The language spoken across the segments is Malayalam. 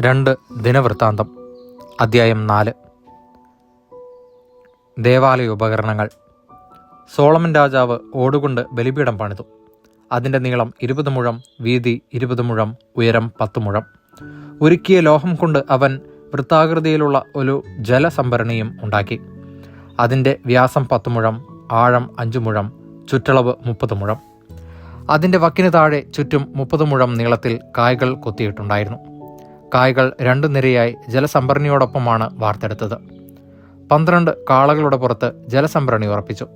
രണ്ട് ദിനവൃത്താന്തം അദ്ധ്യായം നാല്. ദേവാലയ ഉപകരണങ്ങൾ. സോളമൻ രാജാവ് ഓടുകൊണ്ട് ബലിപീഠം പണിതു. അതിന്റെ നീളം ഇരുപത് മുഴം വീതി ഇരുപത് മുഴം ഉയരം പത്ത് മുഴം. ഉരുക്കിയ ലോഹം കൊണ്ട് അവൻ വൃത്താകൃതിയിലുള്ള ഒരു ജലസംഭരണിയും ഉണ്ടാക്കി. അതിന്റെ വ്യാസം പത്ത് മുഴം ആഴം അഞ്ച് മുഴം ചുറ്റളവ് മുപ്പത് മുഴം. അതിന്റെ വക്കിന് താഴെ ചുറ്റും മുപ്പത് മുഴം നീളത്തിൽ കായകൾ കൊത്തിയിട്ടുണ്ടായിരുന്നു. കായ്കൾ രണ്ടു നിരയായി ജലസംഭരണിയോടൊപ്പമാണ് വാർത്തെടുത്തത്. പന്ത്രണ്ട് കാളകളുടെ പുറത്ത് ജലസംഭരണി ഉറപ്പിച്ചു.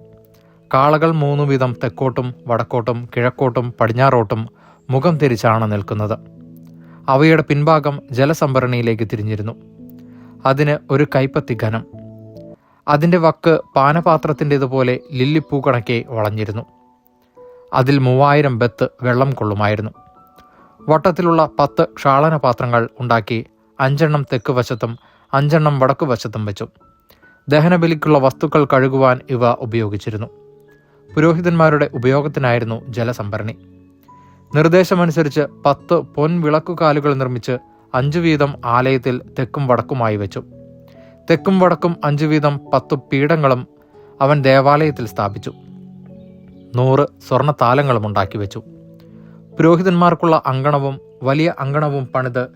കാളകൾ മൂന്നു വീതം തെക്കോട്ടും വടക്കോട്ടും കിഴക്കോട്ടും പടിഞ്ഞാറോട്ടും മുഖം തിരിച്ചാണ് നിൽക്കുന്നത്. അവയുടെ പിൻഭാഗം ജലസംഭരണിയിലേക്ക് തിരിഞ്ഞിരുന്നു. അതിന് ഒരു കൈപ്പത്തി ഘനം. അതിന്റെ വക്ക് പാനപാത്രത്തിന്റെതുപോലെ ലില്ലിപ്പൂ കണക്കെ വളഞ്ഞിരുന്നു. അതിൽ മൂവായിരം ബത്ത് വെള്ളം കൊള്ളുമായിരുന്നു. വട്ടത്തിലുള്ള പത്ത് ക്ഷാളന പാത്രങ്ങൾ ഉണ്ടാക്കി അഞ്ചെണ്ണം തെക്ക് വശത്തും അഞ്ചെണ്ണം വടക്കു വശത്തും വെച്ചു. ദഹനബലിക്കുള്ള വസ്തുക്കൾ കഴുകുവാൻ ഇവ ഉപയോഗിച്ചിരുന്നു. പുരോഹിതന്മാരുടെ ഉപയോഗത്തിനായിരുന്നു ജലസംഭരണി. നിർദ്ദേശമനുസരിച്ച് പത്ത് പൊൻവിളക്കുകാലുകൾ നിർമ്മിച്ച് അഞ്ചു വീതം ആലയത്തിൽ തെക്കും വടക്കുമായി വെച്ചു. തെക്കും വടക്കും അഞ്ചു വീതം പത്ത് പീഠങ്ങളും അവൻ ദേവാലയത്തിൽ സ്ഥാപിച്ചു. നൂറ് സ്വർണ താലങ്ങളും ഉണ്ടാക്കി വെച്ചു. പുരോഹിതന്മാർക്കുള്ള അങ്കണവും വലിയ അങ്കണവും പണിത്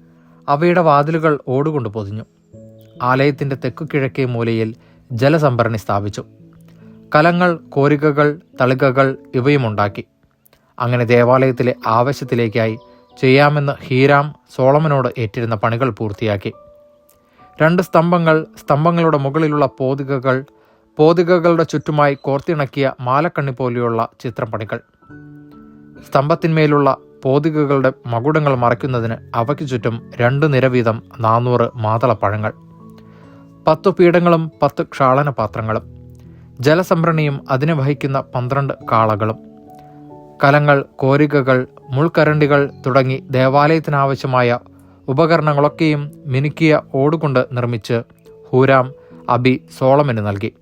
അവയുടെ വാതിലുകൾ ഓടുകൊണ്ട് പൊതിഞ്ഞു. ആലയത്തിന്റെ തെക്കു കിഴക്കേ മൂലയിൽ ജലസംഭരണി സ്ഥാപിച്ചു. കലങ്ങൾ കോരികകൾ തളികകൾ ഇവയും ഉണ്ടാക്കി അങ്ങനെ ദേവാലയത്തിലെ ആവശ്യത്തിലേക്കായി ചെയ്യാമെന്ന് ഹീരാം സോളമനോട് ഏറ്റിരുന്ന പണികൾ പൂർത്തിയാക്കി. രണ്ട് സ്തംഭങ്ങൾ സ്തംഭങ്ങളുടെ മുകളിലുള്ള പോതികകൾ പോതികകളുടെ ചുറ്റുമായി കോർത്തിണക്കിയ മാലക്കണ്ണി പോലെയുള്ള ചിത്രപ്പണികൾ. സ്തംഭത്തിന്മേലുള്ള പോതികകളുടെ മകുടങ്ങൾ മറയ്ക്കുന്നതിന് അവയ്ക്ക് ചുറ്റും രണ്ട് നിര വീതം നാനൂറ് മാതളപ്പഴങ്ങൾ. പത്തു പീഠങ്ങളും പത്ത് ക്ഷാളന പാത്രങ്ങളും ജലസംഭരണിയും അതിനെ വഹിക്കുന്ന പന്ത്രണ്ട് കാളകളും. കലങ്ങൾ കോരികകൾ മുൾക്കരണ്ടികൾ തുടങ്ങി ദേവാലയത്തിനാവശ്യമായ ഉപകരണങ്ങളൊക്കെയും മിനുക്കിയ ഓടുകൊണ്ട് നിർമ്മിച്ച് ഹൂരാം അബി സോളമന് നൽകി.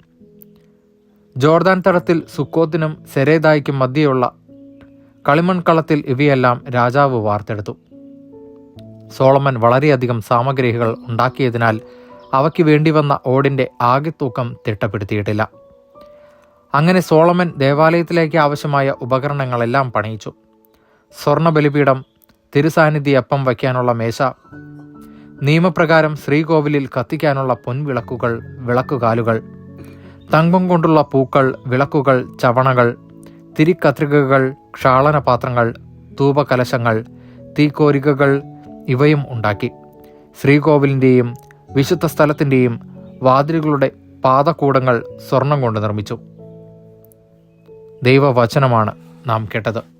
ജോർദാൻ തടത്തിൽ സുക്കോത്തിനും സെരേദായ്ക്കും മധ്യയുള്ള കളിമൺകളത്തിൽ ഇവയെല്ലാം രാജാവ് വാർത്തെടുത്തു. സോളമൻ വളരെയധികം സാമഗ്രികൾ ഉണ്ടാക്കിയതിനാൽ അവയ്ക്ക് വേണ്ടി വന്ന ഓടിന്റെ ആകെ തൂക്കം തിട്ടപ്പെടുത്തിയിട്ടില്ല. അങ്ങനെ സോളമൻ ദേവാലയത്തിലേക്ക് ആവശ്യമായ ഉപകരണങ്ങളെല്ലാം പണിയിച്ചു. സ്വർണ ബലിപീഠം തിരുസാന്നിധ്യ അപ്പം വയ്ക്കാനുള്ള മേശ നിയമപ്രകാരം ശ്രീകോവിലിൽ കത്തിക്കാനുള്ള പൊൻവിളക്കുകൾ വിളക്കുകാലുകൾ തങ്കം കൊണ്ടുള്ള പൂക്കൾ വിളക്കുകൾ ചവണകൾ തിരിക്കത്രികകൾ ക്ഷാളന ധൂപകലശങ്ങൾ തീക്കോരികകൾ ഇവയും ഉണ്ടാക്കി. ശ്രീകോവിലിന്റെയും വിശുദ്ധ സ്ഥലത്തിന്റെയും വാതിലുകളുടെ പാദകൂടങ്ങൾ സ്വർണം കൊണ്ട് നിർമ്മിച്ചു. ദൈവവചനമാണ് നാം കേട്ടത്.